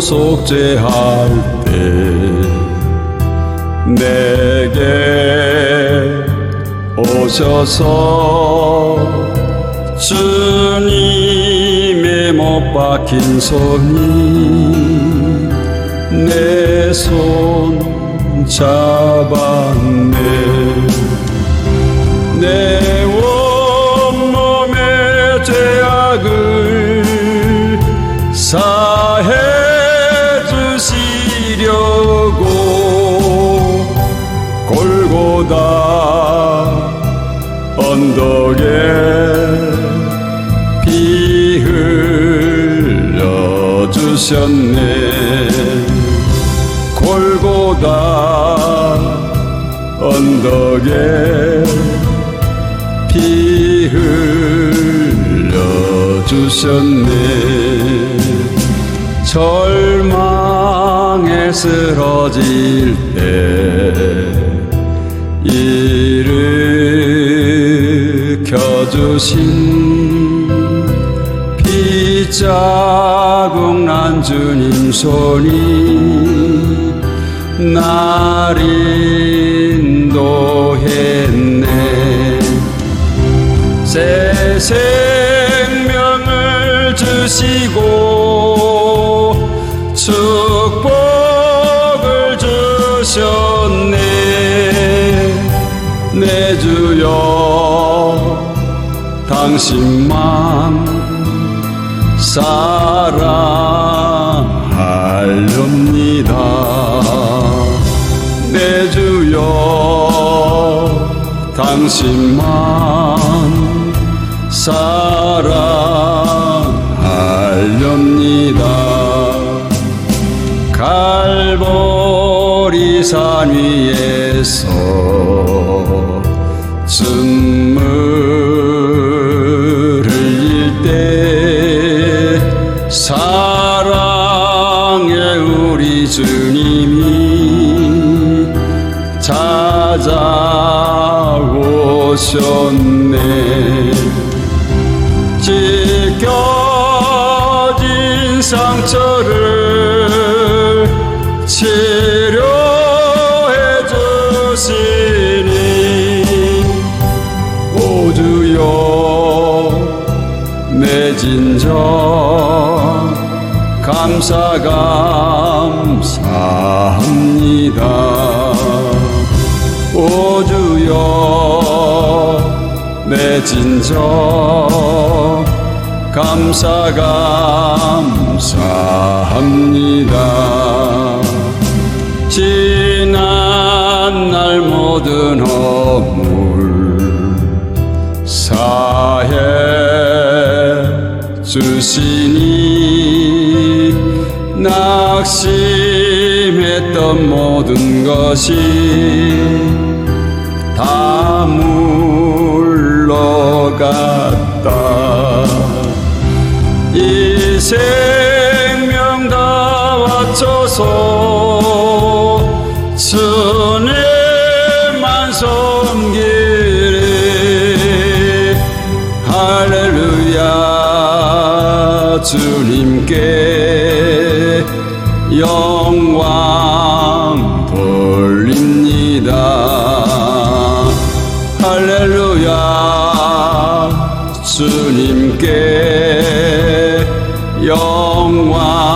속죄할 때 내게 오셔서 주님의 못 박힌 손이 내 손 잡았네 골고다 언덕에 피 흘려 주셨네. 골고다 언덕에 피 흘려 주셨네. 절망에 쓰러질 때 일으켜 주신 피자국 난 주님 손이 날 인도했네. 새 생명을 주시고 주여. 당신만 사랑하렵니다. 내 주여. 당신만 사랑하렵니다. 갈보리 산 위에서 눈물 흘릴 때 사랑의 우리 주님이 찾아오셨네. 찢겨진 상처를 진정. 감사 감사합니다. 오주여 내 진정. 감사 감사합니다. 지난 날 모든 허물 주시니 낙심했던 모든 것이 다 물러갔다. 이 생명 다 바쳐서 주님께 영광